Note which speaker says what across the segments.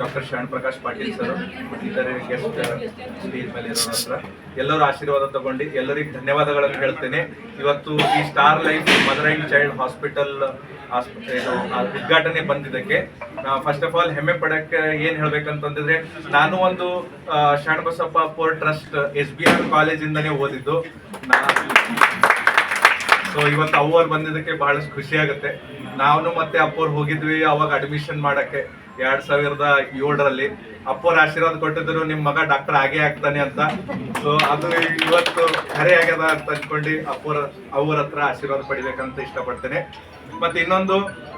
Speaker 1: Doctor Sharan Prakash Patil sir ಇತರೆ guest stage ಮೇಲೆ ಇರೋರ ಹತ್ರ. ಎಲ್ಲರೂ ಆಶೀರ್ವಾದ ತಗೊಂಡು, ಎಲ್ಲರಿಗೂ ಧನ್ಯವಾದಗಳನ್ನು ಹೇಳ್ತೇನೆ. ಇವತ್ತು ಈ star life mother and child hospital ಉದ್ಘಾಟನೆ ಬಂದಿದ್ದಕ್ಕೆ ಫಸ್ಟ್ ಆಫ್ ಆಲ್ ಹೆಮ್ಮೆ ಪಡಕ್ಕೆ ಏನ್ ಹೇಳ್ಬೇಕಂತಂದ್ರೆ ನಾನು ಒಂದು ಶರಣ್ ಬಸಪ್ಪ ಪೋರ್ ಟ್ರಸ್ಟ್ ಎಸ್ ಬಿ ಆರ್ ಕಾಲೇಜಿಂದನೇ ಓದಿದ್ದು. ಸೊ ಇವತ್ತು ಅವ್ವರು ಬಂದಿದ್ದಕ್ಕೆ ಬಹಳಷ್ಟು ಖುಷಿ ಆಗುತ್ತೆ. ನಾನು ಮತ್ತೆ ಅಪ್ಪೋರ್ ಹೋಗಿದ್ವಿ, ಅವಾಗ ಅಡ್ಮಿಷನ್ ಮಾಡಕ್ಕೆ. ಎರಡ್ ಸಾವಿರದ ಏಳರಲ್ಲಿ ಅಪ್ಪೋರ್ ಆಶೀರ್ವಾದ ಕೊಟ್ಟಿದ್ರು ನಿಮ್ ಮಗ ಡಾಕ್ಟರ್ ಆಗೇ ಆಗ್ತಾನೆ ಅಂತ. ಸೊ ಅದು ಇವತ್ತು ಖರೆ ಆಗ್ಯದ ಅಂತ ಅನ್ಕೊಂಡು ಅಪ್ಪೋರ್ ಅವ್ರ ಹತ್ರ ಆಶೀರ್ವಾದ ಪಡಿಬೇಕಂತ ಇಷ್ಟಪಡ್ತೇನೆ. ಮತ್ತೆ ಇನ್ನೊಂದು,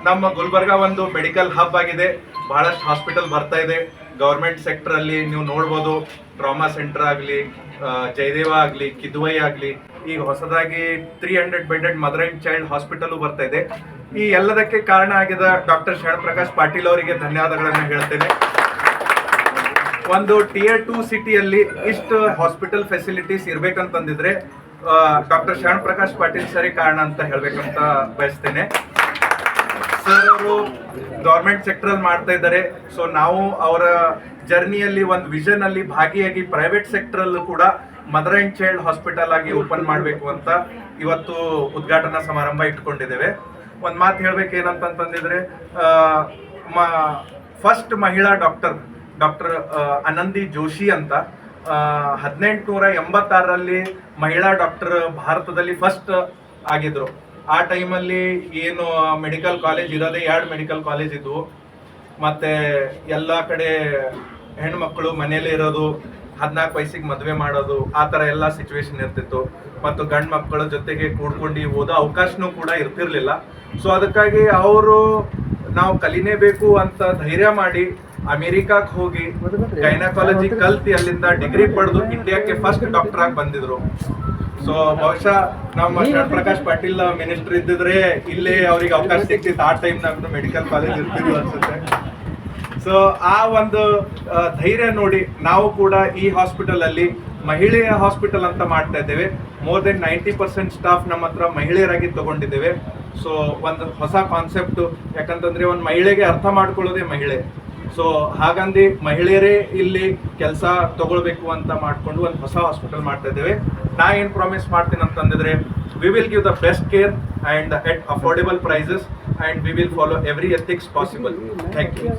Speaker 1: ನಮ್ಮ ಗುಲ್ಬರ್ಗಾ ಒಂದು ಮೆಡಿಕಲ್ ಹಬ್ ಆಗಿದೆ. ಬಹಳಷ್ಟು ಹಾಸ್ಪಿಟಲ್ ಬರ್ತಾ ಇದೆ. ಗೌರ್ಮೆಂಟ್ ಸೆಕ್ಟರ್ ಅಲ್ಲಿ ನೀವು ನೋಡ್ಬೋದು. ಟ್ರಾಮಾ ಸೆಂಟರ್ ಆಗಲಿ ಜಯದೇವ ಆಗಲಿ, ಕಿದ್ವೈ ಆಗಲಿ. ಈಗ ಹೊಸದಾಗಿ three hundred bedded mother and child hospital ಬರ್ತಾ ಇದೆ. ಈ ಎಲ್ಲದಕ್ಕೆ ಕಾರಣ ಆಗಿದ ಡಾಕ್ಟರ್ ಶರಣ್ ಪ್ರಕಾಶ್ ಪಾಟೀಲ್ ಅವರಿಗೆ ಧನ್ಯವಾದಗಳನ್ನು ಹೇಳ್ತೇನೆ. ಒಂದು ಟಿಯರ್ ಟು ಸಿಟಿಯಲ್ಲಿ ಇಷ್ಟು ಹಾಸ್ಪಿಟಲ್ ಫೆಸಿಲಿಟೀಸ್ ಇರ್ಬೇಕಂತಂದಿದ್ರೆ ಡಾಕ್ಟರ್ ಶರಣ್ ಪ್ರಕಾಶ್ ಪಾಟೀಲ್ ಸರಿ ಕಾರಣ ಅಂತ ಹೇಳ್ಬೇಕಂತ ಬಯಸ್ತೇನೆ. ಸರ್ ಅವರು ಗೌರ್ಮೆಂಟ್ ಸೆಕ್ಟರ್ ಅಲ್ಲಿ ಮಾಡ್ತಾ ಇದ್ದಾರೆ. ಸೊ ನಾವು ಅವರ ಜರ್ನಿಯಲ್ಲಿ ಒಂದು ವಿಷನ್ ಅಲ್ಲಿ ಭಾಗಿಯಾಗಿ ಪ್ರೈವೇಟ್ ಸೆಕ್ಟರ್ ಅಲ್ಲೂ ಕೂಡ ಮದರ್ ಅಂಡ್ ಚೈಲ್ಡ್ ಹಾಸ್ಪಿಟಲ್ ಆಗಿ ಓಪನ್ ಮಾಡಬೇಕು ಅಂತ ಇವತ್ತು ಉದ್ಘಾಟನಾ ಸಮಾರಂಭ ಇಟ್ಕೊಂಡಿದ್ದೇವೆ. ಒಂದ್ ಮಾತು ಹೇಳ್ಬೇಕು ಏನಂತಂತಂದಿದ್ರೆ ಫಸ್ಟ್ ಮಹಿಳಾ ಡಾಕ್ಟರ್ ಡಾಕ್ಟರ್ ಅನಂದಿ ಜೋಶಿ ಅಂತ. ಹದಿನೆಂಟುನೂರ ಎಂಬತ್ತಾರರಲ್ಲಿ ಮಹಿಳಾ ಡಾಕ್ಟರ್ ಭಾರತದಲ್ಲಿ ಫಸ್ಟ್ ಆಗಿದ್ರು. ಆ ಟೈಮಲ್ಲಿ ಏನು ಮೆಡಿಕಲ್ ಕಾಲೇಜ್ ಇರೋದೇ ಎರಡು ಮೆಡಿಕಲ್ ಕಾಲೇಜ್ ಇದ್ವು. ಮತ್ತೆ ಎಲ್ಲ ಕಡೆ ಹೆಣ್ಮಕ್ಳು ಮನೇಲಿ ಇರೋದು, ಹದಿನಾಲ್ಕು ವಯಸ್ಸಿಗೆ ಮದುವೆ ಮಾಡೋದು, ಆ ಥರ ಎಲ್ಲ ಸಿಚುವೇಶನ್ ಇರ್ತಿತ್ತು. ಮತ್ತು ಗಂಡು ಮಕ್ಕಳ ಜೊತೆಗೆ ಕೂಡ್ಕೊಂಡು ಓದೋ ಅವಕಾಶನೂ ಕೂಡ ಇರ್ತಿರ್ಲಿಲ್ಲ. ಸೊ ಅದಕ್ಕಾಗಿ ಅವರು ನಾವು ಕಲಿನೇಬೇಕು ಅಂತ ಧೈರ್ಯ ಮಾಡಿ ಅಮೆರಿಕಾಕ್ ಹೋಗಿ ಗೈನಕಾಲಜಿ ಕಲ್ತಿ ಅಲ್ಲಿಂದ ಡಿಗ್ರಿ ಪಡೆದು ಇಂಡಿಯಾಕ್ಕೆ ಫಸ್ಟ್ ಡಾಕ್ಟರ್ ಆಗಿ ಬಂದಿದ್ರು. ಸೊ ಬಹುಶಃ ನಮ್ಮ ಶರಣ್ ಪ್ರಕಾಶ್ ಪಾಟೀಲ್ ಮಿನಿಸ್ಟರ್ ಇದ್ದಿದ್ರೆ ಇಲ್ಲೇ ಅವ್ರಿಗೆ ಅವಕಾಶ ಸಿಗ್ತಿತ್ತು. ಆ ಟೈಮ್ ನಾಗು ಮೆಡಿಕಲ್ ಕಾಲೇಜ್ ಇರ್ತಿದ್ವಿ ಅನ್ಸುತ್ತೆ. ಸೊ ಆ ಒಂದು ಧೈರ್ಯ ನೋಡಿ ನಾವು ಕೂಡ ಈ ಹಾಸ್ಪಿಟಲ್ ಅಲ್ಲಿ ಮಹಿಳೆಯ ಹಾಸ್ಪಿಟಲ್ ಅಂತ ಮಾಡ್ತಾ ಇದ್ದೇವೆ. More than ninety percent staff ನಮ್ಮ ಹತ್ರ ಮಹಿಳೆಯರಾಗಿ ತಗೊಂಡಿದ್ದೇವೆ. ಸೊ ಒಂದು ಹೊಸ ಕಾನ್ಸೆಪ್ಟ್ ಯಾಕಂತಂದ್ರೆ ಒಂದು ಮಹಿಳೆಗೆ ಅರ್ಥ ಮಾಡ್ಕೊಳ್ಳೋದೇ ಮಹಿಳೆ. ಸೊ ಹಾಗಂದು ಮಹಿಳೆಯರೇ ಇಲ್ಲಿ ಕೆಲಸ ತಗೊಳ್ಬೇಕು ಅಂತ ಮಾಡಿಕೊಂಡು ಒಂದು ಹೊಸ ಹಾಸ್ಪಿಟಲ್ ಮಾಡ್ತಾ ಇದ್ದೇವೆ. ನಾ ಏನು ಪ್ರಾಮಿಸ್ ಮಾಡ್ತೀನಿ ಅಂತಂದಿದ್ರೆ we will give the best care and at affordable prices and we will follow every ethics possible thank you